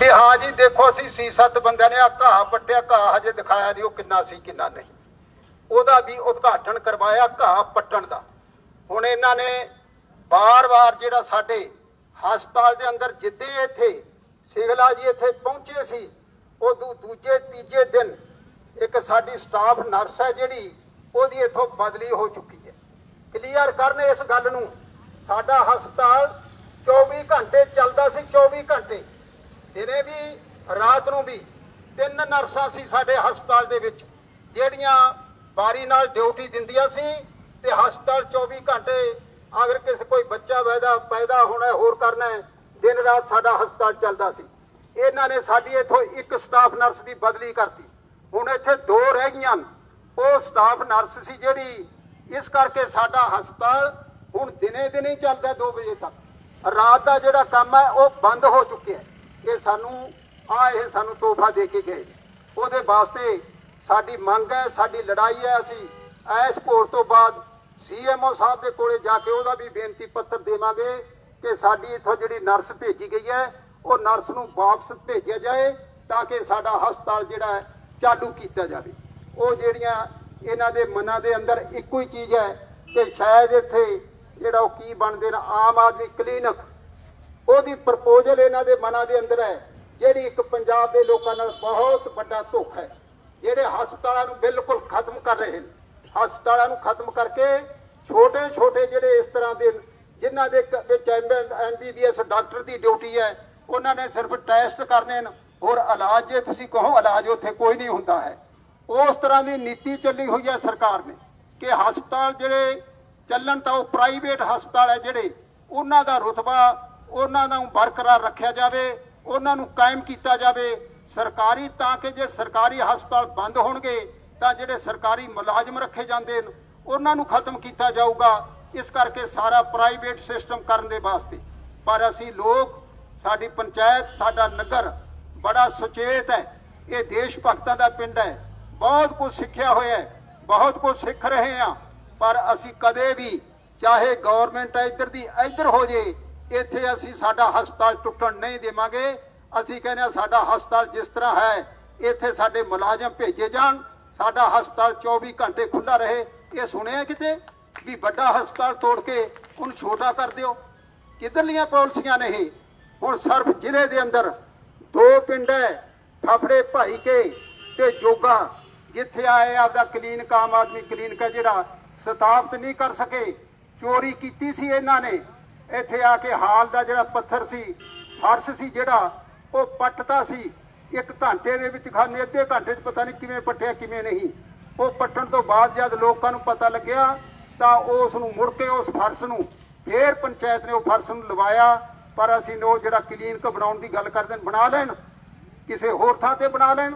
ਵੀ ਹਾਂ ਜੀ, ਦੇਖੋ ਅਸੀਂ ਸੀ ਸੱਤ ਬੰਦਿਆਂ ਨੇ ਆ ਘਾਹ ਪੱਟਿਆ, ਘਾਹ ਹਜੇ ਦਿਖਾਇਆ ਨਹੀਂ ਉਹ ਕਿੰਨਾ ਸੀ, ਕਿੰਨਾ ਨਹੀਂ। ਉਹਦਾ ਵੀ ਉਦਘਾਟਨ ਕਰਵਾਇਆ ਘਾਹ ਪੱਟਣ ਦਾ। ਹੁਣ ਇਹਨਾਂ ਨੇ ਬਾਰ-ਬਾਰ ਜਿਹੜਾ ਸਾਡੇ ਹਸਪਤਾਲ ਦੇ ਅੰਦਰ ਜਿੱਦੇ ਇੱਥੇ ਸਿਗਲਾ ਜੀ ਇੱਥੇ ਪਹੁੰਚੇ ਸੀ, ਉਹ ਦੂਜੇ, ਤੀਜੇ ਦਿਨ ਇੱਕ ਸਾਡੀ ਸਟਾਫ ਨਰਸ ਹੈ ਜਿਹੜੀ, ਉਹਦੀ ਇੱਥੋਂ ਬਦਲੀ ਹੋ ਚੁੱਕੀ ਹੈ। ਕਲੀਅਰ ਕਰਨ ਇਸ ਗੱਲ ਨੂੰ, ਸਾਡਾ ਹਸਪਤਾਲ 24 ਘੰਟੇ ਚੱਲਦਾ ਸੀ 24 ਘੰਟੇ। ਦਿਨੇ ਵੀ ਰਾਤ ਨੂੰ ਵੀ ਤਿੰਨ ਨਰਸਾਂ ਸੀ ਸਾਡੇ ਹਸਪਤਾਲ ਦੇ ਵਿੱਚ, ਜਿਹੜੀਆਂ ਬਾਰੀ ਨਾਲ ਡਿਊਟੀ ਦਿੰਦੀਆਂ ਸੀ ਤੇ ਹਸਪਤਾਲ 24 ਘੰਟੇ ਅਗਰ ਕਿਸੇ ਕੋਈ ਬੱਚਾ ਪੈਦਾ ਪੈਦਾ ਹੋਣਾ ਹੋਰ ਕਰਨਾ ਦਿਨ ਰਾਤ ਸਾਡਾ ਹਸਪਤਾਲ ਚੱਲਦਾ ਸੀ। ਇਹਨਾਂ ਨੇ ਸਾਡੀ ਇੱਥੋਂ ਇੱਕ ਸਟਾਫ ਨਰਸ ਦੀ ਬਦਲੀ ਕਰਤੀ। ਹੁਣ ਇੱਥੇ ਦੋ ਰਹਿ ਗਈਆਂ ਉਹ ਸਟਾਫ ਨਰਸ ਸੀ ਜਿਹੜੀ ਇਸ ਕਰਕੇ ਸਾਡਾ ਹਸਪਤਾਲ ਹੁਣ ਦਿਨੇ ਦਿਨੇ ਚੱਲਦਾ 2 ਵਜੇ ਤੱਕ। ਰਾਤ ਦਾ ਜਿਹੜਾ ਕੰਮ ਹੈ, ਉਹ ਬੰਦ ਹੋ ਚੁੱਕਿਆ ਹੈ। ਇਹ ਸਾਨੂੰ ਆ ਇਹ ਸਾਨੂੰ ਤੋਹਫਾ ਦੇ ਕੇ ਗਏ। ਉਹਦੇ ਵਾਸਤੇ ਸਾਡੀ ਮੰਗ ਹੈ, ਸਾਡੀ ਲੜਾਈ ਹੈ ਅਸੀਂ ਐਸ ਕੋਰ ਤੋਂ ਬਾਅਦ ਸੀਐਮਓ ਸਾਹਿਬ ਦੇ ਕੋਲੇ ਜਾ ਕੇ ਉਹਦਾ ਵੀ ਬੇਨਤੀ ਪੱਤਰ ਦੇਵਾਂਗੇ ਕਿ ਸਾਡੀ ਇੱਥੋਂ ਜਿਹੜੀ ਨਰਸ ਭੇਜੀ ਗਈ ਹੈ, ਉਹ ਨਰਸ ਨੂੰ ਵਾਪਸ ਭੇਜਿਆ ਜਾਏ ਤਾਂ ਕਿ ਸਾਡਾ ਹਸਪਤਾਲ ਜਿਹੜਾ ਚਾਲੂ ਕੀਤਾ ਜਾਵੇ। ਉਹ ਜਿਹੜੀਆਂ ਇਹਨਾਂ ਦੇ ਮਨਾਂ ਦੇ ਅੰਦਰ ਇੱਕੋ ਹੀ ਚੀਜ਼ ਹੈ ਕਿ ਸ਼ਾਇਦ ਇੱਥੇ ਜਿਹੜਾ ਉਹ ਕੀ ਬਣਦੇ ਨੇ, ਆਮ ਆਦਮੀ ਕਲੀਨਿਕ ਉਹਦੀ ਪ੍ਰਪੋਜ਼ਲ ਇਹਨਾਂ ਦੇ ਮਨਾਂ ਦੇ ਅੰਦਰ ਹੈ, ਜਿਹੜੀ ਇੱਕ ਪੰਜਾਬ ਦੇ ਲੋਕਾਂ ਨਾਲ ਬਹੁਤ ਵੱਡਾ ਧੋਖਾ ਹੈ, ਜਿਹੜੇ ਹਸਪਤਾਲਾਂ ਨੂੰ ਬਿਲਕੁਲ ਖਤਮ ਕਰ ਰਹੇ ਨੇ। ਹਸਪਤਾਲਾਂ ਨੂੰ ਖਤਮ ਕਰਕੇ ਛੋਟੇ ਛੋਟੇ ਜਿਹੜੇ ਇਸ ਤਰ੍ਹਾਂ ਦੇ, ਜਿਨ੍ਹਾਂ ਦੇ ਕ- ਵਿੱਚ ਐਮਬੀਬੀਐਸ ਡਾਕਟਰ ਦੀ ਡਿਊਟੀ ਹੈ, ਉਹਨਾਂ ਨੇ ਸਿਰਫ ਟੈਸਟ ਕਰਨੇ ਨੇ ਔਰ ਇਲਾਜ ਜੇ ਤੁਸੀਂ ਕਹੋ, ਇਲਾਜ ਉੱਥੇ ਕੋਈ ਨਹੀਂ ਹੁੰਦਾ ਹੈ। ਉਸ ਤਰ੍ਹਾਂ ਦੀ ਨੀਤੀ ਚੱਲੀ ਹੋਈ ਹੈ ਸਰਕਾਰ ਨੇ ਕਿ ਹਸਪਤਾਲ ਜਿਹੜੇ ਚੱਲਣ ਤਾਂ ਉਹ ਪ੍ਰਾਈਵੇਟ ਹਸਪਤਾਲ ਹੈ ਜਿਹੜੇ, ਉਹਨਾਂ ਦਾ ਰੁਤਬਾ ਉਹਨਾਂ ਨੂੰ ਬਰਕਰਾਰ ਰੱਖਿਆ ਜਾਵੇ, ਉਹਨਾਂ ਨੂੰ ਕਾਇਮ ਕੀਤਾ ਜਾਵੇ। ਸਰਕਾਰੀ ਤਾਂ ਕਿ ਜੇ ਸਰਕਾਰੀ ਹਸਪਤਾਲ ਬੰਦ ਹੋਣਗੇ, ਤਾਂ ਜਿਹੜੇ ਸਰਕਾਰੀ ਮੁਲਾਜ਼ਮ ਰੱਖੇ ਜਾਂਦੇ ਨੇ ਉਹਨਾਂ ਨੂੰ ਖਤਮ ਕੀਤਾ ਜਾਊਗਾ। ਇਸ ਕਰਕੇ ਸਾਰਾ ਪ੍ਰਾਈਵੇਟ ਸਿਸਟਮ ਕਰਨ ਦੇ ਵਾਸਤੇ। ਪਰ ਅਸੀਂ ਲੋਕ, ਸਾਡੀ ਪੰਚਾਇਤ, ਸਾਡਾ ਨਗਰ ਬੜਾ ਸੁਚੇਤ ਹੈ। ਇਹ ਦੇਸ਼ ਭਗਤਾਂ ਦਾ ਪਿੰਡ ਹੈ। ਬਹੁਤ ਕੁਝ ਸਿੱਖਿਆ ਹੋਇਆ ਹੈ, ਬਹੁਤ ਕੁਝ ਸਿੱਖ ਰਹੇ ਹਾਂ। ਪਰ ਅਸੀਂ ਕਦੇ ਵੀ, ਚਾਹੇ ਗਵਰਨਮੈਂਟ ਇੱਧਰ ਦੀ, ਇੱਧਰ ਹੋ ਜੇ ਇੱਥੇ ਅਸੀਂ ਸਾਡਾ ਹਸਪਤਾਲ ਟੁੱਟਣ ਨਹੀਂ ਦੇਵਾਂਗੇ। ਅਸੀਂ ਕਹਿੰਦੇ ਹਾਂ ਸਾਡਾ ਹਸਪਤਾਲ ਜਿਸ ਤਰ੍ਹਾਂ ਹੈ, ਇੱਥੇ ਸਾਡੇ ਮੁਲਾਜ਼ਮ ਭੇਜੇ ਜਾਣ, ਸਾਡਾ ਹਸਪਤਾਲ 24 ਘੰਟੇ ਖੁੱਲਾ ਰਹੇ। ਇਹ ਸੁਣਿਆ ਕਿਤੇ ਵੀ ਵੱਡਾ ਹਸਪਤਾਲ ਤੋੜ ਕੇ ਉਹਨੂੰ ਛੋਟਾ ਕਰ ਦਿਓ? ਕਿੱਧਰਲੀਆਂ ਪਾਲਿਸੀਆਂ ਨੇ ਇਹ? ਹੁਣ ਸਿਰਫ ਜ਼ਿਲ੍ਹੇ ਦੇ ਅੰਦਰ ਦੋ ਪਿੰਡ ਹੈ, ਫਫੜੇ ਭਾਈ ਕੇ ਤੇ ਜੋਗਾ, ਜਿੱਥੇ ਆਏ ਆਪਦਾ ਕਲੀਨਿਕ, ਆਮ ਆਦਮੀ ਕਲੀਨਿਕ ਹੈ ਜਿਹੜਾ ਸਥਾਪਿਤ ਨਹੀਂ ਕਰ ਸਕੇ। ਚੋਰੀ ਕੀਤੀ ਸੀ ਇਹਨਾਂ ਨੇ। ਇੱਥੇ ਆ ਕੇ ਹਾਲ ਦਾ ਜਿਹੜਾ ਪੱਥਰ ਸੀ, ਫਰਸ਼ ਸੀ ਜਿਹੜਾ, ਉਹ ਪੱਟਤਾ ਸੀ। ਇੱਕ ਘੰਟੇ ਦੇ ਵਿੱਚ ਖਾਨੇ, ਅੱਧੇ ਘੰਟੇ 'ਚ ਪਤਾ ਨਹੀਂ ਕਿਵੇਂ ਪੱਟਿਆ, ਕਿਵੇਂ ਨਹੀਂ। ਉਹ ਪੱਟਣ ਤੋਂ ਬਾਅਦ ਜਦ ਲੋਕਾਂ ਨੂੰ ਪਤਾ ਲੱਗਿਆ, ਤਾਂ ਉਸ ਨੂੰ ਮੁੜ ਕੇ ਉਸ ਫਰਸ਼ ਨੂੰ, ਫੇਰ ਪੰਚਾਇਤ ਨੇ ਉਹ ਫਰਸ਼ ਨੂੰ ਲਵਾਇਆ। ਪਰ ਅਸੀਂ ਉਹ ਜਿਹੜਾ ਕਲੀਨਿਕ ਬਣਾਉਣ ਦੀ ਗੱਲ ਕਰਦੇ ਨੇ, ਬਣਾ ਲੈਣ, ਕਿਸੇ ਹੋਰ ਥਾਂ ਤੇ ਬਣਾ ਲੈਣ।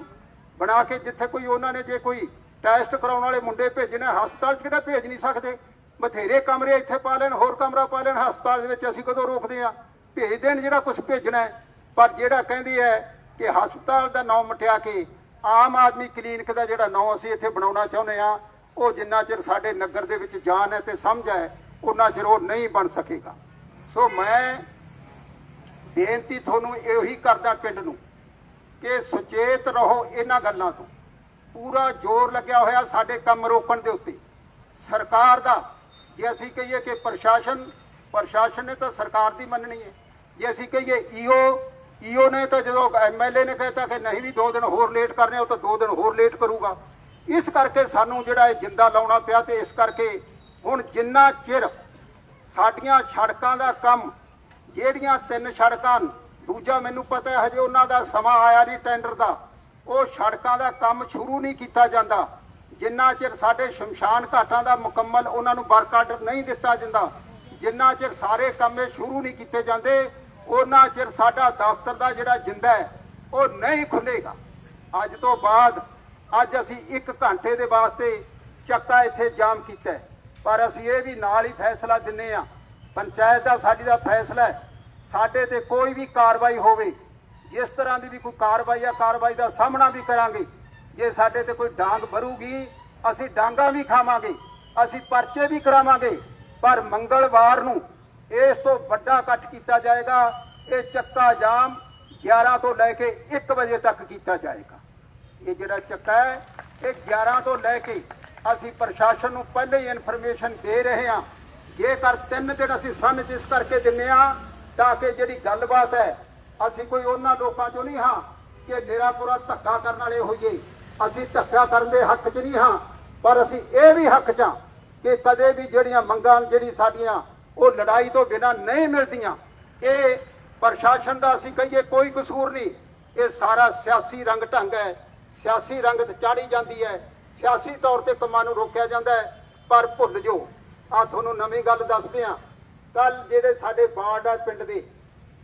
ਬਣਾ ਕੇ ਜਿੱਥੇ ਕੋਈ ਉਹਨਾਂ ਨੇ ਜੇ ਕੋਈ ਟੈਸਟ ਕਰਾਉਣ ਵਾਲੇ ਮੁੰਡੇ ਭੇਜਣਾ, ਹਸਪਤਾਲ 'ਚ ਕਿਹੜਾ ਭੇਜ ਨਹੀਂ ਸਕਦੇ। ਬਥੇਰੇ ਕਮਰੇ ਇੱਥੇ ਪਾ ਲੈਣ, ਹੋਰ ਕਮਰਾ ਪਾ ਲੈਣ, ਹਸਪਤਾਲ ਦੇ ਵਿੱਚ ਅਸੀਂ ਕਦੋਂ ਰੋਕਦੇ ਆ ਭੇਜ ਦੇਣ ਜਿਹੜਾ ਕੁਝ ਭੇਜਣਾ ਪਰ ਜਿਹੜਾ ਕਹਿੰਦੀ ਹੈ ਕਿ ਹਸਪਤਾਲ ਦਾ ਨਾਮ ਮਟਿਆ ਕੇ ਆਮ ਆਦਮੀ ਕਲੀਨਿਕ ਦਾ ਜਿਹੜਾ ਨਾਮ ਅਸੀਂ ਇੱਥੇ ਬਣਾਉਣਾ ਚਾਹੁੰਦੇ ਆ ਉਹ ਜਿੰਨਾ ਚਿਰ ਸਾਡੇ ਨਗਰ ਦੇ ਵਿੱਚ ਜਾਨ ਹੈ ਤੇ ਸਮਝ ਹੈ, ਉਹਨਾਂ ਚਿਰ ਉਹ ਨਹੀਂ ਬਣ ਸਕੇਗਾ। ਸੋ ਮੈਂ ਬੇਨਤੀ ਤੁਹਾਨੂੰ ਇਹੀ ਕਰਦਾ ਪਿੰਡ ਨੂੰ ਕਿ ਸੁਚੇਤ ਰਹੋ ਇਹਨਾਂ ਗੱਲਾਂ ਤੋਂ। ਪੂਰਾ ਜ਼ੋਰ ਲੱਗਿਆ ਹੋਇਆ ਸਾਡੇ ਕੰਮ ਰੋਕਣ ਦੇ ਉੱਤੇ। ਸਰਕਾਰ ਦਾ ਜੇ ਅਸੀਂ ਕਹੀਏ ਕਿ ਪ੍ਰਸ਼ਾਸਨ ਪ੍ਰਸ਼ਾਸਨ ਨੇ ਤਾਂ ਸਰਕਾਰ ਦੀ ਮੰਨਣੀ ਹੈ। ਜੇ ਅਸੀਂ ਕਹੀਏ ਈਓ ਈਓ ਨੇ ਤਾਂ ਜਦੋਂ ਐਮਐਲਏ ਨੇ ਕਹਿਤਾ ਕਿ ਨਹੀਂ ਵੀ 2 ਦਿਨ ਹੋਰ ਲੇਟ ਕਰਨੇ ਉਹ ਤਾਂ 2 ਦਿਨ ਹੋਰ ਲੇਟ ਕਰੂਗਾ। ਇਸ ਕਰਕੇ ਸਾਨੂੰ ਜਿਹੜਾ ਇਹ ਜਿੰਦਾ ਲਾਉਣਾ ਪਿਆ ਤੇ ਇਸ ਕਰਕੇ ਹੁਣ ਜਿੰਨਾ ਚਿਰ ਸਾਡੀਆਂ ਸੜਕਾਂ ਦਾ ਕੰਮ, ਜਿਹੜੀਆਂ ਤਿੰਨ ਸੜਕਾਂ, ਦੂਜਾ ਮੈਨੂੰ ਪਤਾ ਹਜੇ ਉਹਨਾਂ ਦਾ ਸਮਾਂ ਆਇਆ ਨਹੀਂ ਟੈਂਡਰ ਦਾ, ਉਹ ਸੜਕਾਂ ਦਾ ਕੰਮ ਸ਼ੁਰੂ ਨਹੀਂ ਕੀਤਾ ਜਾਂਦਾ। ਜਿੰਨਾ ਚਿਰ ਸਾਡੇ ਸ਼ਮਸ਼ਾਨ ਘਾਟਾਂ ਦਾ ਮੁਕੰਮਲ ਉਹਨਾਂ ਨੂੰ ਵਰਕ ਆਰਡਰ ਨਹੀਂ ਦਿੱਤਾ ਜਾਂਦਾ, ਜਿੰਨਾ ਚਿਰ ਸਾਰੇ ਕੰਮੇ ਸ਼ੁਰੂ ਨਹੀਂ ਕੀਤੇ ਜਾਂਦੇ, ਉਹਨਾਂ ਚਿਰ ਸਾਡਾ ਦਫ਼ਤਰ ਦਾ ਜਿਹੜਾ ਜਿੰਦਾ ਹੈ, ਉਹ ਨਹੀਂ ਖੁੱਲੇਗਾ ਅੱਜ ਤੋਂ ਬਾਅਦ, ਅੱਜ ਅਸੀਂ 1 ਘੰਟੇ ਦੇ ਵਾਸਤੇ ਚੱਕਾ ਇੱਥੇ ਜਾਮ ਕੀਤਾ ਪਰ ਅਸੀਂ ਇਹ ਵੀ ਨਾਲ ਹੀ ਫੈਸਲਾ ਦਿੰਨੇ ਆ ਪੰਚਾਇਤ ਦਾ ਸਾਡੀ ਦਾ ਫੈਸਲਾ ਹੈ, ਸਾਡੇ ਤੇ ਕੋਈ ਵੀ ਕਾਰਵਾਈ ਹੋਵੇ, ਜਿਸ ਤਰ੍ਹਾਂ ਦੀ ਵੀ ਕੋਈ ਕਾਰਵਾਈ ਆ, ਕਾਰਵਾਈ ਦਾ ਸਾਹਮਣਾ ਵੀ ਕਰਾਂਗੇ। ਜੇ ਸਾਡੇ ਤੇ ਕੋਈ ਡਾਂਗ ਭਰੂਗੀ, ਅਸੀਂ ਡਾਂਗਾ ਵੀ ਖਾਵਾਂਗੇ, ਅਸੀਂ ਪਰਚੇ ਵੀ ਕਰਾਵਾਂਗੇ, ਪਰ ਮੰਗਲਵਾਰ ਨੂੰ ਇਸ ਤੋਂ ਵੱਡਾ ਇਕੱਠ ਕੀਤਾ ਜਾਏਗਾ, ਇਹ ਚੱਕਾ ਜਾਮ 11 ਤੋਂ ਲੈ ਕੇ 1 ਵਜੇ ਤੱਕ ਕੀਤਾ ਜਾਏਗਾ। ਇਹ ਜਿਹੜਾ ਚੱਕਾ ਹੈ, ਇਹ 11 ਤੋਂ ਲੈ ਕੇ ਅਸੀਂ ਪ੍ਰਸ਼ਾਸਨ ਨੂੰ ਪਹਿਲੇ ਹੀ ਇਨਫੋਰਮੇਸ਼ਨ ਦੇ ਰਹੇ ਹਾਂ। ਜੇਕਰ ਤਿੰਨ ਦਿਨ ਅਸੀਂ ਸਨ ਜਿਸ ਕਰਕੇ ਦਿੰਨੇ ਆ ਤਾਂ ਕਿ ਜਿਹੜੀ ਗੱਲਬਾਤ ਹੈ, ਅਸੀਂ ਕੋਈ ਉਹਨਾਂ ਲੋਕਾਂ ਚੋਂ ਨਹੀਂ ਹਾਂ, ਕਿ ਮੇਰਾ ਪੂਰਾ ਧੱਕਾ ਕਰਨ ਵਾਲੇ ਹੋਈਏ। ਅਸੀਂ ਧੱਕਾ ਕਰਨ ਦੇ ਹੱਕ 'ਚ ਨਹੀਂ ਹਾਂ, ਪਰ ਅਸੀਂ ਇਹ ਵੀ ਹੱਕ 'ਚ ਹਾਂ ਕਿ ਕਦੇ ਵੀ ਜਿਹੜੀਆਂ ਮੰਗਾਂ, ਜਿਹੜੀ ਸਾਡੀਆਂ ਉਹ ਲੜਾਈ ਤੋਂ ਬਿਨਾਂ ਨਹੀਂ ਮਿਲਦੀਆਂ। ਇਹ ਪ੍ਰਸ਼ਾਸਨ ਦਾ ਅਸੀਂ ਕਹੀਏ ਕੋਈ ਕਸੂਰ ਨਹੀਂ। ਇਹ ਸਾਰਾ ਸਿਆਸੀ ਰੰਗ ਢੰਗ ਹੈ। ਸਿਆਸੀ ਰੰਗਤ ਚਾੜੀ ਜਾਂਦੀ ਹੈ। ਸਿਆਸੀ ਤੌਰ ਤੇ ਕੰਮਾਂ ਨੂੰ ਰੋਕਿਆ ਜਾਂਦਾ ਹੈ। ਪਰ ਭੁੱਲ ਜੋ ਆ ਤੁਹਾਨੂੰ ਨਵੀਂ ਗੱਲ ਦੱਸਦੇ ਆ ਕੱਲ ਜਿਹੜੇ ਸਾਡੇ ਬਾੜ ਆ ਪਿੰਡ ਦੇ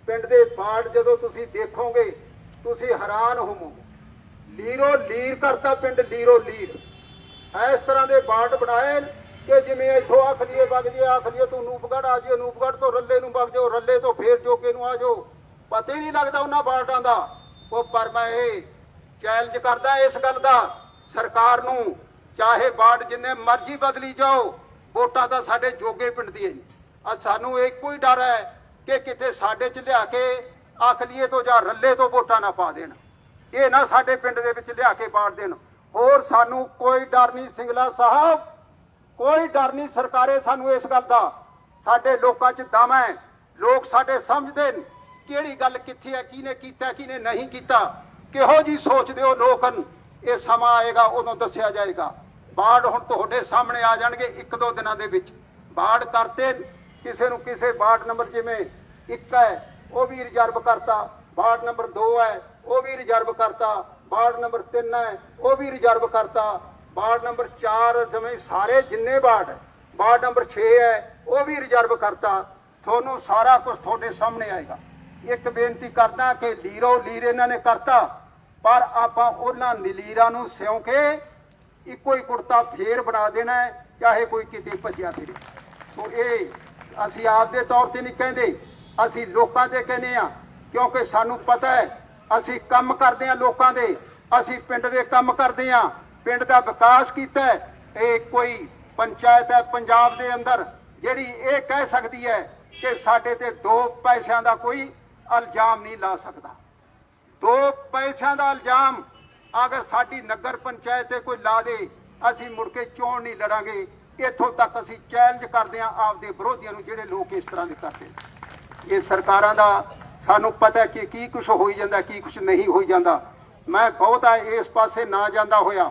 ਪਿੰਡ ਦੇ ਬਾੜ ਜਦੋਂ ਤੁਸੀਂ ਦੇਖੋਗੇ, ਤੁਸੀਂ ਹੈਰਾਨ ਹੋਵੋਗੇ। ਲੀਰੋ ਲੀਰ ਕਰਤਾ ਪਿੰਡ ਲੀਰੋ ਲੀਰ। ਇਸ ਤਰ੍ਹਾਂ ਦੇ ਬਾਰਡ ਬਣਾਏ ਕਿ ਜਿਵੇਂ ਇੱਥੋਂ ਆਖ ਲਈਏ ਵਗ ਜੇ ਆਖ ਲਈਏ ਤੂੰ ਨੂਪਗੜ ਆ ਜਿਓ ਨੂਪਗੜ ਤੋਂ ਰੱਲੇ ਨੂੰ ਵਗ ਜਾਓ, ਰੱਲੇ ਤੋਂ ਫੇਰ ਜੋਗੇ ਨੂੰ ਆ ਜਾਓ। ਪਤਾ ਹੀ ਨਹੀਂ ਲੱਗਦਾ ਉਹਨਾਂ ਬਾਰਡਾਂ ਦਾ। ਉਹ ਪਰ ਮੈਂ ਇਹ ਚੈਲੰਜ ਕਰਦਾ ਇਸ ਗੱਲ ਦਾ, ਸਰਕਾਰ ਨੂੰ, ਚਾਹੇ ਬਾਰਡ ਜਿੰਨੇ ਮਰਜ਼ੀ ਬਦਲੀ ਜਾਓ, ਵੋਟਾਂ ਤਾਂ ਸਾਡੇ ਜੋਗੇ ਪਿੰਡ ਦੀ ਹੈ। ਆ ਸਾਨੂੰ ਇੱਕੋ ਹੀ ਡਰ ਹੈ ਕਿ ਕਿਤੇ ਸਾਡੇ ਚ ਲਿਆ ਕੇ ਆਖ ਲਈਏ ਤੋਂ ਜਾਂ ਰੱਲੇ ਤੋਂ ਵੋਟਾਂ ਨਾ ਪਾ ਦੇਣ। ਇਹ ਨਾ ਸਾਡੇ ਪਿੰਡ ਦੇ ਵਿੱਚ ਲਿਆ ਕੇ ਬਾੜ ਦੇਣ। ਹੋਰ ਸਾਨੂੰ ਕੋਈ ਡਰ ਨਹੀਂ ਸਿੰਗਲਾ ਸਾਹਿਬ। ਕੋਈ ਡਰ ਨਹੀਂ ਸਰਕਾਰੇ ਸਾਨੂੰ ਇਸ ਗੱਲ ਦਾ। ਸਾਡੇ ਲੋਕਾਂ 'ਚ ਦਮ ਹੈ। ਲੋਕ ਸਾਡੇ ਸਮਝਦੇ ਨੇ। ਕਿਹੜੀ ਗੱਲ ਕਿੱਥੇ ਹੈ, ਕਿਹਨੇ ਕੀਤਾ, ਕਿਹਨੇ ਨਹੀਂ ਕੀਤਾ। ਕਿਹੋ ਜੀ ਸੋਚਦੇ ਹੋ ਲੋਕ ਇਹ ਸਮਾਂ ਆਏਗਾ, ਉਦੋਂ ਦੱਸਿਆ ਜਾਏਗਾ। ਬਾੜ ਹੁਣ ਤੁਹਾਡੇ ਸਾਹਮਣੇ ਆ ਜਾਣਗੇ ਇੱਕ ਦੋ ਦਿਨਾਂ ਦੇ ਵਿੱਚ। ਬਾੜ ਕਰਤੇ ਕਿਸੇ ਨੂੰ ਕਿਸੇ ਬਾੜ ਨੰਬਰ ਜਿਵੇਂ ਇੱਕ ਹੈ, ਉਹ ਵੀ ਰਿਜ਼ਰਵ ਕਰਤਾ। ਵਾਰਡ ਨੰਬਰ 2 ਹੈ। ਉਹ ਵੀ ਰਿਜ਼ਰਵ ਕਰਤਾ, ਵਾਰਡ ਨੰਬਰ 3 ਹੈ, ਉਹ ਵੀ ਰਿਜ਼ਰਵ ਕਰਤਾ। ਵਾਰਡ ਨੰਬਰ 4 ਜਿਵੇਂ ਸਾਰੇ ਜਿੰਨੇ ਵਾਰਡ ਵਾਰਡ ਨੰਬਰ 6 ਹੈ, ਉਹ ਵੀ ਰਿਜ਼ਰਵ ਕਰਤਾ। ਤੁਹਾਨੂੰ ਸਾਰਾ ਕੁਝ ਤੁਹਾਡੇ ਸਾਹਮਣੇ ਆਏਗਾ। ਇੱਕ ਬੇਨਤੀ ਕਰਦਾ ਕਿ ਲੀਰੋ ਲੀਰ ਇਹਨਾਂ ਨੇ ਕਰਤਾ, ਪਰ ਆਪਾਂ ਉਹਨਾਂ ਨੀਲੀਰਾਂ ਨੂੰ ਸਿਉਂ ਕੇ ਇੱਕੋ ਹੀ ਕੁੜਤਾ ਫੇਰ ਬਣਾ ਦੇਣਾ ਚਾਹੇ ਕੋਈ ਕਿਤੇ ਭੱਜਿਆ ਫਿਰੇ। ਸੋ ਇਹ ਅਸੀਂ ਆਪ ਦੇ ਤੌਰ ਤੇ ਨਹੀਂ ਕਹਿੰਦੇ, ਅਸੀਂ ਲੋਕਾਂ ਤੇ ਕਹਿੰਦੇ ਆ ਕਿਉਂਕਿ ਸਾਨੂੰ ਪਤਾ ਹੈ ਅਸੀਂ ਕੰਮ ਕਰਦੇ ਆ ਲੋਕਾਂ ਦੇ, ਅਸੀਂ ਪਿੰਡ ਦੇ ਕੰਮ ਕਰਦੇ ਆ ਪਿੰਡ ਦਾ ਵਿਕਾਸ ਕੀਤਾ ਇਹ ਕੋਈ ਪੰਚਾਇਤ ਹੈ ਪੰਜਾਬ ਦੇ ਅੰਦਰ, ਜਿਹੜੀ ਇਹ ਕਹਿ ਸਕਦੀ ਹੈ ਕਿ ਸਾਡੇ ਤੇ ਦੋ ਪੈਸਿਆਂ ਦਾ ਕੋਈ ਇਲਜ਼ਾਮ ਨਹੀਂ ਲਾ ਸਕਦਾ। ਦੋ ਪੈਸਿਆਂ ਦਾ ਇਲਜ਼ਾਮ ਅਗਰ ਸਾਡੀ ਨਗਰ ਪੰਚਾਇਤ ਤੇ ਕੋਈ ਲਾ ਦੇ, ਅਸੀਂ ਮੁੜ ਕੇ ਚੋਣ ਨਹੀਂ ਲੜਾਂਗੇ। ਇੱਥੋਂ ਤੱਕ ਅਸੀਂ ਚੈਲੰਜ ਕਰਦੇ ਹਾਂ ਆਪਦੇ ਵਿਰੋਧੀਆਂ ਨੂੰ ਜਿਹੜੇ ਲੋਕ ਇਸ ਤਰ੍ਹਾਂ ਦੇ ਕਰਦੇ ਇਹ ਸਰਕਾਰਾਂ ਦਾ ਸਾਨੂੰ ਪਤਾ ਕਿ ਕੀ ਕੁਝ ਹੋਈ ਜਾਂਦਾ, ਕੀ ਕੁਝ ਨਹੀਂ ਹੋਈ ਜਾਂਦਾ। ਮੈਂ ਬਹੁਤਾ ਇਸ ਪਾਸੇ ਨਾ ਜਾਂਦਾ ਹੋਇਆ।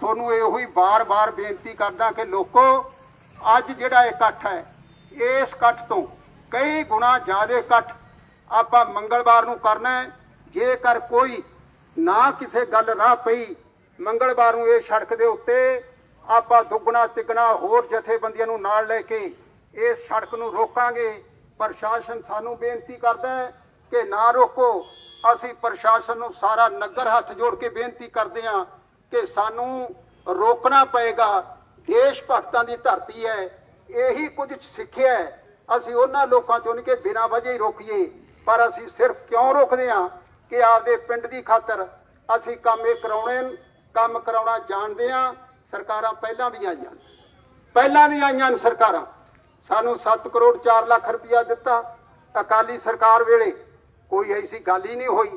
ਤੁਹਾਨੂੰ ਇਹੋ ਹੀ ਬਾਰ-ਬਾਰ ਬੇਨਤੀ ਕਰਦਾ ਕਿ ਲੋਕੋ, ਅੱਜ ਜਿਹੜਾ ਇਕੱਠ ਹੈ, ਇਸ ਇਕੱਠ ਤੋਂ ਕਈ ਗੁਣਾ ਜ਼ਿਆਦਾ ਇਕੱਠ ਆਪਾਂ ਮੰਗਲਵਾਰ ਨੂੰ ਕਰਨਾ ਹੈ। ਜੇਕਰ ਕੋਈ ਨਾ ਕਿਸੇ ਗੱਲ ਰਾਹ ਪਈ, ਮੰਗਲਵਾਰ ਨੂੰ ਇਹ ਸੜਕ ਦੇ ਉੱਤੇ ਆਪਾਂ ਦੁੱਗਣਾ, ਤਿੱਗਣਾ ਹੋਰ ਜਥੇਬੰਦੀਆਂ ਨੂੰ ਨਾਲ ਲੈ ਕੇ ਇਸ ਸੜਕ ਨੂੰ ਰੋਕਾਂਗੇ। ਪ੍ਰਸ਼ਾਸਨ ਸਾਨੂੰ ਬੇਨਤੀ ਕਰਦਾ ਹੈ ਕਿ ਨਾ ਰੋਕੋ। ਅਸੀਂ ਪ੍ਰਸ਼ਾਸਨ ਨੂੰ ਸਾਰਾ ਨਗਰ ਹੱਥ ਜੋੜ ਕੇ ਬੇਨਤੀ ਕਰਦੇ ਹਾਂ ਕਿ ਸਾਨੂੰ ਰੋਕਣਾ ਪਏਗਾ। ਦੇਸ਼ ਭਗਤਾਂ ਦੀ ਧਰਤੀ ਹੈ। ਇਹੀ ਕੁਝ ਸਿੱਖਿਆ ਹੈ। ਅਸੀਂ ਉਹਨਾਂ ਲੋਕਾਂ ਚੋਂ ਨਹੀਂ ਕਿ ਬਿਨਾਂ ਵਜ੍ਹਾ ਹੀ ਰੋਕੀਏ। ਪਰ ਅਸੀਂ ਸਿਰਫ ਕਿਉਂ ਰੋਕਦੇ ਹਾਂ? ਕਿ ਆਪਦੇ ਪਿੰਡ ਦੀ ਖਾਤਰ ਅਸੀਂ ਕੰਮ ਇਹ ਕਰਾਉਣੇ ਕੰਮ ਕਰਾਉਣਾ ਜਾਣਦੇ ਹਾਂ। ਸਰਕਾਰਾਂ ਪਹਿਲਾਂ ਵੀ ਆਈਆਂ ਪਹਿਲਾਂ ਵੀ ਆਈਆਂ ਨੇ ਸਰਕਾਰਾਂ। ਸਾਨੂੰ 7 ਕਰੋੜ 4 ਲੱਖ ਰੁਪਇਆ ਦਿੱਤਾ। ਅਕਾਲੀ ਸਰਕਾਰ ਵੇਲੇ ਕੋਈ ਐਸੀ ਗੱਲ ਹੀ ਨਹੀਂ ਹੋਈ।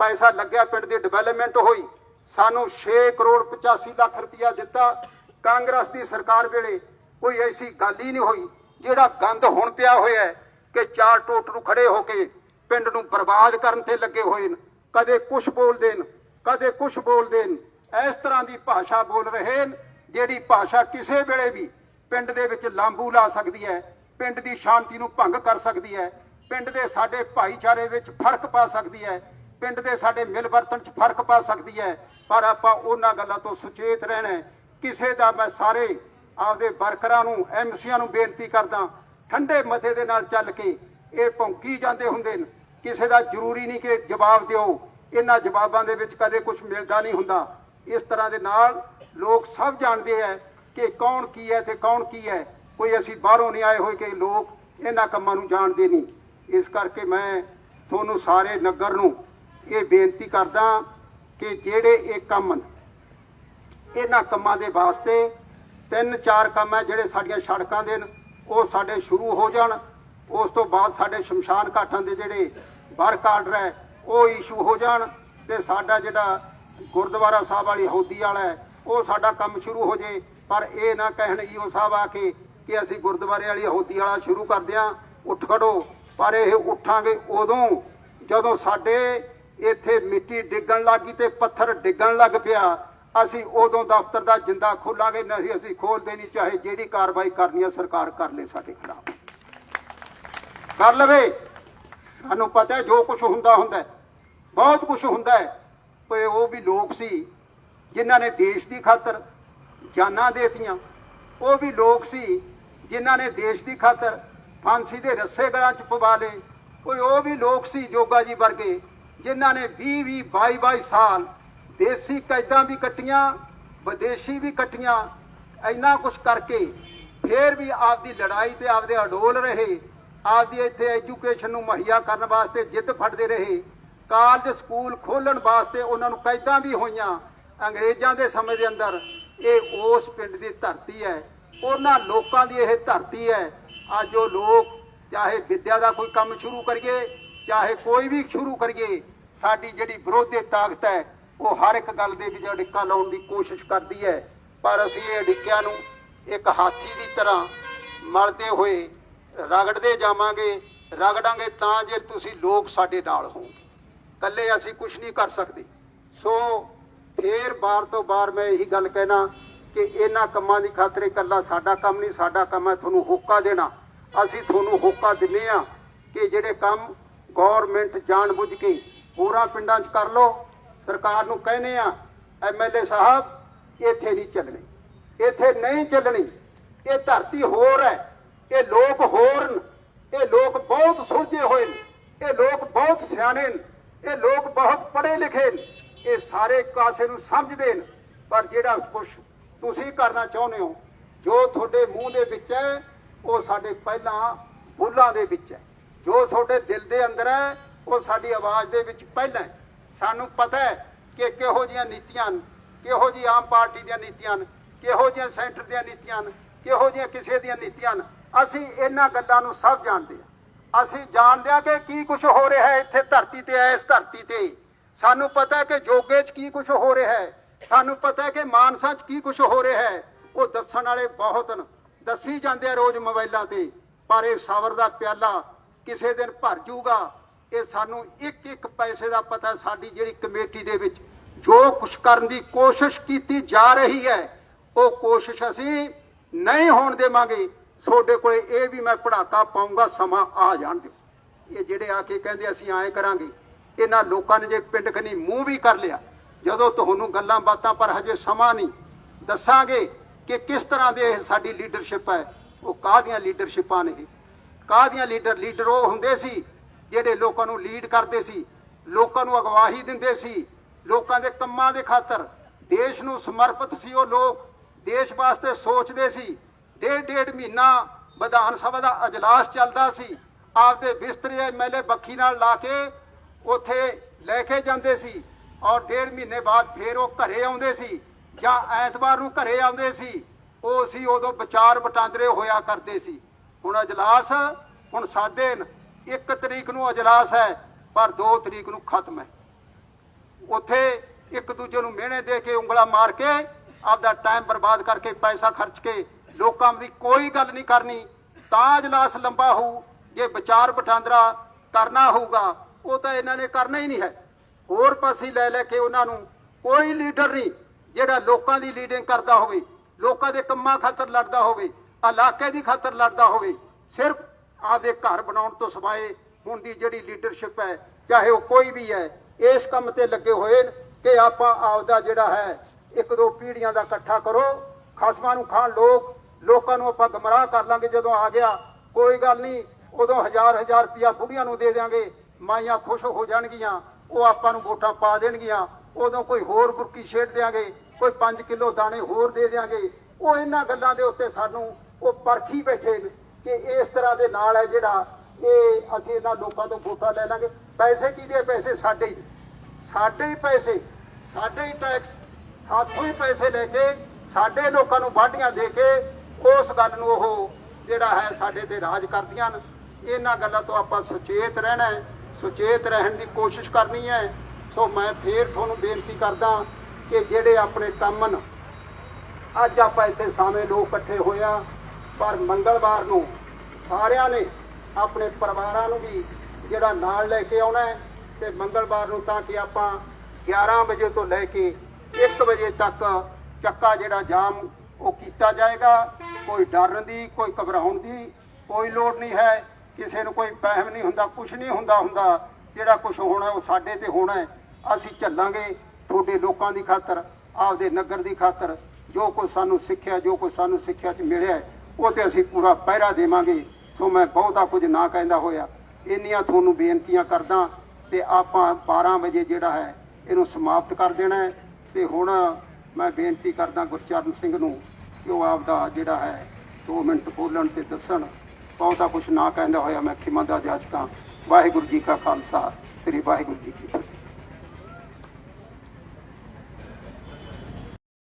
ਪੈਸਾ ਲੱਗਿਆ, ਪਿੰਡ ਦੀ ਡਿਵੈਲਪਮੈਂਟ ਹੋਈ। ਸਾਨੂੰ 6 ਕਰੋੜ 85 ਲੱਖ ਰੁਪਇਆ ਦਿੱਤਾ ਕਾਂਗਰਸ ਦੀ ਸਰਕਾਰ ਵੇਲੇ। ਕੋਈ ਐਸੀ ਗੱਲ ਹੀ ਨਹੀਂ ਹੋਈ। ਜਿਹੜਾ ਗੰਦ ਹੁਣ ਪਿਆ ਹੋਇਆ ਹੈ ਕਿ ਚਾਰ ਟੋਟ ਨੂੰ ਖੜੇ ਹੋ ਕੇ ਪਿੰਡ ਨੂੰ ਬਰਬਾਦ ਕਰਨ ਤੇ ਲੱਗੇ ਹੋਏ ਨੇ। ਕਦੇ ਕੁਝ ਬੋਲਦੇ ਨੇ, ਕਦੇ ਕੁਝ ਬੋਲਦੇ ਨੇ। ਇਸ ਤਰ੍ਹਾਂ ਦੀ ਭਾਸ਼ਾ ਬੋਲ ਰਹੇ ਨੇ, ਜਿਹੜੀ ਭਾਸ਼ਾ ਕਿਸੇ ਵੇਲੇ ਵੀ ਪਿੰਡ ਦੇ ਵਿੱਚ ਲਾਂਬੂ ਲਾ ਸਕਦੀ ਹੈ, ਪਿੰਡ ਦੀ ਸ਼ਾਂਤੀ ਨੂੰ ਭੰਗ ਕਰ ਸਕਦੀ ਹੈ। ਪਿੰਡ ਦੇ ਸਾਡੇ ਭਾਈਚਾਰੇ ਵਿੱਚ ਫ਼ਰਕ ਪਾ ਸਕਦੀ ਹੈ, ਪਿੰਡ ਦੇ ਸਾਡੇ ਮਿਲ ਵਰਤਨ 'ਚ ਫ਼ਰਕ ਪਾ ਸਕਦੀ ਹੈ, ਪਰ ਆਪਾਂ ਉਹਨਾਂ ਗੱਲਾਂ ਤੋਂ ਸੁਚੇਤ ਰਹਿਣਾ ਕਿਸੇ ਦਾ ਮੈਂ ਸਾਰੇ ਆਪਦੇ ਵਰਕਰਾਂ ਨੂੰ, ਐਮਸੀਆਂ ਨੂੰ ਬੇਨਤੀ ਕਰਦਾ, ਠੰਡੇ ਮੱਥੇ ਦੇ ਨਾਲ ਚੱਲ ਕੇ ਇਹ ਭੌਂਕੀ ਜਾਂਦੇ ਹੁੰਦੇ ਨੇ। ਕਿਸੇ ਦਾ ਜ਼ਰੂਰੀ ਨਹੀਂ ਕਿ ਜਵਾਬ ਦਿਓ। ਇਹਨਾਂ ਜਵਾਬਾਂ ਦੇ ਵਿੱਚ ਕਦੇ ਕੁਝ ਮਿਲਦਾ ਨਹੀਂ ਹੁੰਦਾ। ਇਸ ਤਰ੍ਹਾਂ ਦੇ ਨਾਲ ਲੋਕ ਸਭ ਜਾਣਦੇ ਹੈ ਕਿ ਕੌਣ ਕੀ ਹੈ ਤੇ ਕੌਣ ਕੀ ਹੈ। ਕੋਈ ਅਸੀਂ ਬਾਹਰੋਂ ਨਹੀਂ ਆਏ ਹੋਏ ਕਿ ਲੋਕ ਇਹਨਾਂ ਕੰਮਾਂ ਨੂੰ ਜਾਣਦੇ ਨਹੀਂ। ਇਸ ਕਰਕੇ ਮੈਂ ਤੁਹਾਨੂੰ ਸਾਰੇ ਨਗਰ ਨੂੰ ਇਹ ਬੇਨਤੀ ਕਰਦਾ ਕਿ ਜਿਹੜੇ ਇਹ ਕੰਮ ਇਹਨਾਂ ਕੰਮਾਂ ਦੇ ਵਾਸਤੇ ਤਿੰਨ ਚਾਰ ਕੰਮ ਹੈ ਜਿਹੜੇ ਸਾਡੀਆਂ ਸੜਕਾਂ ਦੇ ਉਹ ਸਾਡੇ ਸ਼ੁਰੂ ਹੋ ਜਾਣ। ਉਸ ਤੋਂ ਬਾਅਦ ਸਾਡੇ ਸ਼ਮਸ਼ਾਨ ਘਾਟਾਂ ਦੇ ਜਿਹੜੇ ਵਰਕ ਆਰਡਰ ਹੈ, ਉਹ ਇਸ਼ੂ ਹੋ ਜਾਣ ਤੇ ਸਾਡਾ ਜਿਹੜਾ ਗੁਰਦੁਆਰਾ ਸਾਹਿਬ ਵਾਲੀ ਹੌਦੀ ਵਾਲਾ ਹੈ, ਉਹ ਸਾਡਾ ਕੰਮ ਸ਼ੁਰੂ ਹੋ ਜੇ। ਪਰ ਇਹ ਨਾ ਕਹਿਣ ਈਓ ਸਾਹਿਬ ਆ ਕੇ ਕਿ ਅਸੀਂ ਗੁਰਦੁਆਰੇ ਵਾਲੀ ਹੌਦੀ ਵਾਲਾ ਸ਼ੁਰੂ ਕਰਦੇ ਹਾਂ। ਉੱਠ ਖੜੋ ਪਰ ਇਹ ਉੱਠਾਂਗੇ ਉਦੋਂ ਜਦੋਂ ਸਾਡੇ ਇੱਥੇ ਮਿੱਟੀ ਡਿੱਗਣ ਲੱਗੀ ਤੇ ਪੱਥਰ ਡਿੱਗਣ ਲੱਗ ਪਿਆ, ਅਸੀਂ ਉਦੋਂ ਦਫ਼ਤਰ ਦਾ ਜਿੰਦਾ ਖੋਲਾਂਗੇ, ਨਹੀਂ ਅਸੀਂ ਖੋਲ ਦੇਣੀ, ਚਾਹੇ ਜਿਹੜੀ ਕਾਰਵਾਈ ਕਰਨੀ ਆ, ਸਰਕਾਰ ਕਰ ਲੇ ਸਾਡੇ ਖਿਲਾਫ। ਕਰ ਲਵੇ। ਸਾਨੂੰ ਪਤਾ ਜੋ ਕੁਝ ਹੁੰਦਾ ਹੁੰਦਾ ਬਹੁਤ ਕੁਝ ਹੁੰਦਾ ਹੈ। ਉਹ ਵੀ ਲੋਕ ਸੀ, ਜਿਨ੍ਹਾਂ ਨੇ ਦੇਸ਼ ਦੀ ਖਾਤਰ ਜਾਨਾਂ ਦੇਤੀਆਂ। ਉਹ ਵੀ ਲੋਕ ਸੀ, ਜਿਨ੍ਹਾਂ ਨੇ ਦੇਸ਼ ਦੀ ਖਾਤਰ ਫਾਂਸੀ ਦੇ ਰੱਸੇ ਗਲਾਂ 'ਚ ਪਵਾ ਲਏ। ਕੋਈ ਉਹ ਵੀ ਲੋਕ ਸੀ ਜੋਗਾ ਜੀ ਵਰਗੇ, ਜਿਨ੍ਹਾਂ ਨੇ 20 20 22 22 ਸਾਲ ਦੇਸੀ ਕੈਦਾਂ ਵੀ ਕੱਟੀਆਂ, ਵਿਦੇਸ਼ੀ ਵੀ ਕੱਟੀਆਂ, ਇੰਨਾ ਕੁਝ ਕਰਕੇ ਫੇਰ ਵੀ ਆਪਦੀ ਲੜਾਈ ਤੇ ਆਪਦੇ ਅਡੋਲ ਰਹੇ, ਆਪਦੀ ਇੱਥੇ ਐਜੂਕੇਸ਼ਨ ਨੂੰ ਮੁਹੱਈਆ ਕਰਨ ਵਾਸਤੇ ਜਿੱਦ ਫੜਦੇ ਰਹੇ। ਕਾਲਜ, ਸਕੂਲ ਖੋਲਣ ਵਾਸਤੇ ਉਹਨਾਂ ਨੂੰ ਕੈਦਾਂ ਵੀ ਹੋਈਆਂ। ਅੰਗਰੇਜ਼ਾਂ ਦੇ ਸਮੇਂ ਦੇ ਅੰਦਰ ਇਹ ਉਸ ਪਿੰਡ ਦੀ ਧਰਤੀ ਹੈ। ਉਹਨਾਂ ਲੋਕਾਂ ਦੀ ਇਹ ਧਰਤੀ ਹੈ। ਅੱਜ ਉਹ ਲੋਕ ਚਾਹੇ ਵਿੱਦਿਆ ਦਾ ਕੋਈ ਕੰਮ ਸ਼ੁਰੂ ਕਰੀਏ, ਚਾਹੇ ਕੋਈ ਵੀ ਸ਼ੁਰੂ ਕਰੀਏ, ਸਾਡੀ ਜਿਹੜੀ ਵਿਰੋਧੀ ਤਾਕਤ ਹੈ, ਉਹ ਹਰ ਇੱਕ ਗੱਲ ਦੇ ਵਿੱਚ ਅੜਿੱਕਾ ਲਾਉਣ ਦੀ ਕੋਸ਼ਿਸ਼ ਕਰਦੀ ਹੈ। ਪਰ ਅਸੀਂ ਇਹ ਅੜਿੱਕਿਆਂ ਨੂੰ ਇੱਕ ਹਾਥੀ ਦੀ ਤਰ੍ਹਾਂ ਮਲਦੇ ਹੋਏ ਰਗੜਦੇ ਜਾਵਾਂਗੇ, ਰਗੜਾਂਗੇ ਤਾਂ ਜੇ ਤੁਸੀਂ ਲੋਕ ਸਾਡੇ ਨਾਲ ਹੋਵੋਗੇ। ਇਕੱਲੇ ਅਸੀਂ ਕੁਝ ਨਹੀਂ ਕਰ ਸਕਦੇ। ਸੋ ਫੇਰ ਬਾਰ ਤੋਂ ਬਾਰ ਮੈਂ ਇਹੀ ਗੱਲ ਕਹਿਣਾ ਕਿ ਇਹਨਾਂ ਕੰਮਾਂ ਦੀ ਖਾਤਰ ਇਕੱਲਾ ਸਾਡਾ ਕੰਮ ਨਹੀਂ, ਸਾਡਾ ਕੰਮ ਹੈ ਤੁਹਾਨੂੰ ਹੋਕਾ ਦੇਣਾ। ਅਸੀਂ ਤੁਹਾਨੂੰ ਹੋਕਾ ਦਿੰਨੇ ਆ ਕਿ ਜਿਹੜੇ ਕੰਮ ਗਵਰਨਮੈਂਟ ਜਾਣਬੁੱਝ ਕੇ ਹੋਰਾਂ ਪਿੰਡਾਂ 'ਚ ਕਰ ਲਓ, ਸਰਕਾਰ ਨੂੰ ਕਹਿੰਦੇ ਆ ਐਮਐਲਏ ਸਾਹਿਬ, ਇੱਥੇ ਨਹੀਂ ਚੱਲਣੀ। ਇੱਥੇ ਨਹੀਂ ਚੱਲਣੀ। ਇਹ ਧਰਤੀ ਹੋਰ ਹੈ, ਇਹ ਲੋਕ ਹੋਰ ਨੇ ਇਹ ਲੋਕ ਬਹੁਤ ਸੁਲਝੇ ਹੋਏ ਨੇ, ਇਹ ਲੋਕ ਬਹੁਤ ਸਿਆਣੇ ਨੇ, ਇਹ ਲੋਕ ਬਹੁਤ ਪੜ੍ਹੇ ਲਿਖੇ ਨੇ। ਇਹ ਸਾਰੇ ਕਾਸੇ ਨੂੰ ਸਮਝਦੇ ਨੇ, ਪਰ ਜਿਹੜਾ ਕੁਝ ਤੁਸੀਂ ਕਰਨਾ ਚਾਹੁੰਦੇ ਹੋ। ਜੋ ਤੁਹਾਡੇ ਮੂੰਹ ਦੇ ਵਿੱਚ ਹੈ, ਉਹ ਸਾਡੇ ਪਹਿਲਾਂ ਬੁੱਲਾਂ ਦੇ ਵਿੱਚ ਹੈ। ਜੋ ਤੁਹਾਡੇ ਦਿਲ ਦੇ ਅੰਦਰ ਹੈ, ਉਹ ਸਾਡੀ ਆਵਾਜ਼ ਦੇ ਵਿੱਚ ਪਹਿਲਾਂ ਹੈ। ਸਾਨੂੰ ਪਤਾ ਹੈ ਕਿ ਕਿਹੋ ਜੀਆਂ ਨੀਤੀਆਂ ਨੇ ਕਿਹੋ ਜੀ ਆਮ ਪਾਰਟੀ ਦੀਆਂ ਨੀਤੀਆਂ ਹਨ, ਕਿਹੋ ਜੀਆਂ ਸੈਂਟਰ ਦੀਆਂ ਨੀਤੀਆਂ ਹਨ, ਕਿਹੋ ਜੀਆਂ ਕਿਸੇ ਦੀਆਂ ਨੀਤੀਆਂ ਹਨ। ਅਸੀਂ ਇਹਨਾਂ ਗੱਲਾਂ ਨੂੰ ਸਭ ਜਾਣਦੇ ਹਾਂ। ਅਸੀਂ ਜਾਣਦੇ ਹਾਂ ਕਿ ਕੀ ਕੁਝ ਹੋ ਰਿਹਾ ਹੈ ਇੱਥੇ ਧਰਤੀ ਤੇ, ਇਸ ਧਰਤੀ ਤੇ। ਸਾਨੂੰ ਪਤਾ ਹੈ ਕਿ ਜੋਗੇ 'ਚ ਕੀ ਕੁਝ ਹੋ ਰਿਹਾ ਹੈ। ਸਾਨੂੰ ਪਤਾ ਹੈ ਕਿ ਮਾਨਸਾ 'ਚ ਕੀ ਕੁਝ ਹੋ ਰਿਹਾ ਹੈ। ਉਹ ਦੱਸਣ ਵਾਲੇ ਬਹੁਤ ਨੇ। ਦੱਸੀ ਜਾਂਦੇ ਆ ਰੋਜ਼ ਮੋਬਾਈਲਾਂ ਤੇ, ਪਰ ਇਹ ਸਬਰ ਦਾ ਪਿਆਲਾ ਕਿਸੇ ਦਿਨ ਭਰ ਜਾਊਗਾ। ਇਹ ਸਾਨੂੰ ਇੱਕ ਇੱਕ ਪੈਸੇ ਦਾ ਪਤਾ ਸਾਡੀ ਜਿਹੜੀ ਕਮੇਟੀ ਦੇ ਵਿੱਚ। ਜੋ ਕੁਝ ਕਰਨ ਦੀ ਕੋਸ਼ਿਸ਼ ਕੀਤੀ ਜਾ ਰਹੀ ਹੈ, ਉਹ ਕੋਸ਼ਿਸ਼ ਅਸੀਂ ਨਹੀਂ ਹੋਣ ਦੇਵਾਂਗੇ। ਤੁਹਾਡੇ ਕੋਲੇ ਇਹ ਵੀ ਮੈਂ ਪੜਾਕਾ ਪਾਉਂਗਾ ਸਮਾਂ ਆ ਜਾਣ ਦਿਓ। ਇਹ ਜਿਹੜੇ ਆ ਕੇ ਕਹਿੰਦੇ ਅਸੀਂ ਐਂ ਕਰਾਂਗੇ, ਇਹਨਾਂ ਲੋਕਾਂ ਨੇ ਜੇ ਪਿੰਡ ਖਨੀ ਮੂੰਹ ਵੀ ਕਰ ਲਿਆ। ਜਦੋਂ ਤੁਹਾਨੂੰ ਗੱਲਾਂ ਬਾਤਾਂ ਪਰ ਹਜੇ ਸਮਾਂ ਨਹੀਂ, ਦੱਸਾਂਗੇ ਕਿ ਕਿਸ ਤਰ੍ਹਾਂ ਦੇ ਇਹ ਸਾਡੀ ਲੀਡਰਸ਼ਿਪ ਹੈ। ਉਹ ਕਾਹਦੀਆਂ ਲੀਡਰਸ਼ਿਪਾਂ ਨੇ ਇਹ? ਕਾਹਦੀਆਂ ਲੀਡਰ ਲੀਡਰ ਉਹ ਹੁੰਦੇ ਸੀ ਜਿਹੜੇ ਲੋਕਾਂ ਨੂੰ ਲੀਡ ਕਰਦੇ ਸੀ, ਲੋਕਾਂ ਨੂੰ ਅਗਵਾਹੀ ਦਿੰਦੇ ਸੀ, ਲੋਕਾਂ ਦੇ ਕੰਮਾਂ ਦੇ ਖਾਤਰ। ਦੇਸ਼ ਨੂੰ ਸਮਰਪਿਤ ਸੀ ਉਹ ਲੋਕ, ਦੇਸ਼ ਵਾਸਤੇ ਸੋਚਦੇ ਸੀ। ਡੇਢ ਡੇਢ ਮਹੀਨਾ ਵਿਧਾਨ ਸਭਾ ਦਾ ਅਜਲਾਸ ਚੱਲਦਾ ਸੀ। ਆਪਦੇ ਬਿਸਤਰੇ ਐਮਐਲਏ ਬੱਖੀ ਨਾਲ ਲਾ ਕੇ ਉੱਥੇ ਲੈ ਕੇ ਜਾਂਦੇ ਸੀ। ਔਰ ਡੇਢ ਮਹੀਨੇ ਬਾਅਦ ਫੇਰ ਉਹ ਘਰੇ ਆਉਂਦੇ ਸੀ, ਜਾਂ ਐਤਵਾਰ ਨੂੰ ਘਰੇ ਆਉਂਦੇ ਸੀ, ਉਹ ਸੀ ਉਦੋਂ ਵਿਚਾਰ ਵਟਾਂਦਰੇ ਹੋਇਆ ਕਰਦੇ ਸੀ। ਹੁਣ ਅਜਲਾਸ, ਹੁਣ ਸਾਦੇ ਇੱਕ ਤਰੀਕ ਨੂੰ ਅਜਲਾਸ ਹੈ, ਪਰ 2 ਤਰੀਕ ਨੂੰ ਖਤਮ ਹੈ। ਉੱਥੇ ਇੱਕ ਦੂਜੇ ਨੂੰ ਮਿਹਣੇ ਦੇ ਕੇ ਉਂਗਲਾ ਮਾਰ ਕੇ ਆਪਦਾ ਟਾਈਮ ਬਰਬਾਦ ਕਰਕੇ ਪੈਸਾ ਖਰਚ ਕੇ ਲੋਕਾਂ ਦੀ ਕੋਈ ਗੱਲ ਨਹੀਂ ਕਰਨੀ, ਤਾਂ ਅਜਲਾਸ ਲੰਬਾ ਹੋਊ। ਜੇ ਵਿਚਾਰ ਵਟਾਂਦਰਾ ਕਰਨਾ ਹੋਊਗਾ, ਉਹ ਤਾਂ ਇਹਨਾਂ ਨੇ ਕਰਨਾ ਹੀ ਨਹੀਂ ਹੈ। ਹੋਰ ਪਾਸੇ ਲੈ ਲੈ ਕੇ ਉਹਨਾਂ ਨੂੰ ਕੋਈ ਲੀਡਰ ਨਹੀਂ ਜਿਹੜਾ ਲੋਕਾਂ ਦੀ ਲੀਡਿੰਗ ਕਰਦਾ ਹੋਵੇ, ਲੋਕਾਂ ਦੇ ਕੰਮਾਂ ਖਾਤਰ ਲੜਦਾ ਹੋਵੇ, ਇਲਾਕੇ ਦੀ ਖਾਤਰ ਲੜਦਾ ਹੋਵੇ, ਸਿਰਫ ਆਪਦੇ ਘਰ ਬਣਾਉਣ ਤੋਂ ਸਿਵਾਏ ਹੁਣ ਦੀ ਜਿਹੜੀ ਲੀਡਰਸ਼ਿਪ ਹੈ, ਚਾਹੇ ਉਹ ਕੋਈ ਵੀ ਹੈ, ਇਸ ਕੰਮ ਤੇ ਲੱਗੇ ਹੋਏ ਕਿ ਆਪਾਂ ਆਪਦਾ ਜਿਹੜਾ ਹੈ, ਇੱਕ ਦੋ ਪੀੜ੍ਹੀਆਂ ਦਾ ਇਕੱਠਾ ਕਰੋ, ਖਸਮਾਂ ਨੂੰ ਖਾਣ ਲੋਕ, ਲੋਕਾਂ ਨੂੰ ਆਪਾਂ ਗਮਰਾਹ ਕਰ ਲਾਂਗੇ ਜਦੋਂ ਆ ਗਿਆ, ਕੋਈ ਗੱਲ ਨਹੀਂ, ਉਦੋਂ ਹਜ਼ਾਰ ਹਜ਼ਾਰ ਰੁਪਇਆ ਬੁੜੀਆਂ ਨੂੰ ਦੇ ਦਿਆਂਗੇ, ਮਾਈਆਂ ਖੁਸ਼ ਹੋ ਜਾਣਗੀਆਂ ਉਹ ਆਪਾਂ ਨੂੰ ਵੋਟਾਂ ਪਾ ਦੇਣਗੀਆਂ, ਉਦੋਂ ਕੋਈ ਹੋਰ ਬੁਰਕੀ ਛੇੜ ਦਿਆਂਗੇ, ਕੋਈ 5 ਕਿਲੋ ਦਾਣੇ ਹੋਰ ਦੇ ਦਿਆਂਗੇ। ਉਹ ਇਹਨਾਂ ਗੱਲਾਂ ਦੇ ਉੱਤੇ ਸਾਨੂੰ ਉਹ ਪਰਖੀ ਬੈਠੇ ਨੇ ਕਿ ਇਸ ਤਰ੍ਹਾਂ ਦੇ ਨਾਲ ਹੈ ਜਿਹੜਾ ਇਹ ਅਸੀਂ ਇਹਨਾਂ ਲੋਕਾਂ ਤੋਂ ਵੋਟਾਂ ਲੈ ਲਾਂਗੇ। ਪੈਸੇ ਕਿਹਦੇ ਪੈਸੇ ਸਾਡੇ ਹੀ। ਸਾਡੇ ਹੀ ਪੈਸੇ, ਸਾਡੇ ਹੀ ਟੈਕਸ ਸਾਥੋਂ ਹੀ ਪੈਸੇ ਲੈ ਕੇ ਸਾਡੇ ਲੋਕਾਂ ਨੂੰ ਵਾਢੀਆਂ ਦੇ ਕੇ ਉਸ ਗੱਲ ਨੂੰ ਉਹ ਜਿਹੜਾ ਹੈ ਸਾਡੇ ਤੇ ਰਾਜ ਕਰਦੀਆਂ ਹਨ ਇਹਨਾਂ ਗੱਲਾਂ ਤੋਂ ਆਪਾਂ ਸੁਚੇਤ ਰਹਿਣਾ ਹੈ। ਸੁਚੇਤ ਰਹਿਣ ਦੀ ਕੋਸ਼ਿਸ਼ ਕਰਨੀ ਹੈ। ਸੋ ਮੈਂ ਫੇਰ ਤੁਹਾਨੂੰ ਬੇਨਤੀ ਕਰਦਾ ਕਿ ਜਿਹੜੇ ਆਪਣੇ ਕੰਮ ਨੇ ਅੱਜ ਆਪਾਂ ਇੱਥੇ ਸਾਵੇਂ ਲੋਕ ਇਕੱਠੇ ਹੋਇਆ ਪਰ ਮੰਗਲਵਾਰ ਨੂੰ ਸਾਰਿਆਂ ਨੇ ਆਪਣੇ ਪਰਿਵਾਰਾਂ ਨੂੰ ਵੀ ਜਿਹੜਾ ਨਾਲ ਲੈ ਕੇ ਆਉਣਾ ਹੈ ਤੇ ਮੰਗਲਵਾਰ ਨੂੰ ਤਾਂ ਕਿ ਆਪਾਂ 11 ਵਜੇ ਤੋਂ ਲੈ ਕੇ 1 ਵਜੇ ਤੱਕ ਚੱਕਾ ਜਿਹੜਾ ਜਾਮ ਉਹ ਕੀਤਾ ਜਾਏਗਾ। ਕੋਈ ਡਰਨ ਦੀ, ਕੋਈ ਘਬਰਾਉਣ ਦੀ ਕੋਈ ਲੋੜ ਨਹੀਂ ਹੈ। ਕਿਸੇ ਨੂੰ ਕੋਈ ਪਹਿਮ ਨਹੀਂ ਹੁੰਦਾ ਕੁਝ ਨਹੀਂ ਹੁੰਦਾ ਹੁੰਦਾ। ਜਿਹੜਾ ਕੁਝ ਹੋਣਾ, ਉਹ ਸਾਡੇ ਤੇ ਹੋਣਾ ਅਸੀਂ ਝੱਲਾਂਗੇ ਤੁਹਾਡੇ ਲੋਕਾਂ ਦੀ ਖਾਤਰ, ਆਪਦੇ ਨਗਰ ਦੀ ਖਾਤਰ। ਜੋ ਕੁਝ ਸਾਨੂੰ ਸਿੱਖਿਆ, ਜੋ ਕੁਝ ਸਾਨੂੰ ਸਿੱਖਿਆ ਚ ਮਿਲਿਆ ਉਹ ਤੇ ਅਸੀਂ ਪੂਰਾ ਪਹਿਰਾ ਦੇਵਾਂਗੇ। ਸੋ ਮੈਂ ਬਹੁਤਾ ਕੁਝ ਨਾ ਕਹਿੰਦਾ ਹੋਇਆ। ਇੰਨੀਆਂ ਤੁਹਾਨੂੰ ਬੇਨਤੀਆਂ ਕਰਦਾ ਤੇ ਆਪਾਂ 12 ਵਜੇ ਜਿਹੜਾ ਹੈ, ਇਹਨੂੰ ਸਮਾਪਤ ਕਰ ਦੇਣਾ ਹੈ। ਤੇ ਹੁਣ ਮੈਂ ਬੇਨਤੀ ਕਰਦਾ ਗੁਰਚਰਨ ਸਿੰਘ ਨੂੰ ਕਿ ਉਹ ਆਪਦਾ ਜਿਹੜਾ ਹੈ 2 ਮਿੰਟ ਬੋਲਣ ਤੇ ਦੱਸਣ। ਬਹੁਤਾ ਕੁਝ ਨਾ ਕਹਿੰਦਾ ਹੋਇਆ ਮੈਂ ਖਿਮਾ ਦਾ ਜਾਚਕਾਂ ਵਾਹਿਗੁਰੂ ਜੀ ਕਾ ਖਾਲਸਾ, ਸ੍ਰੀ ਵਾਹਿਗੁਰੂ ਜੀ ਕੀ ਫਤਿਹ।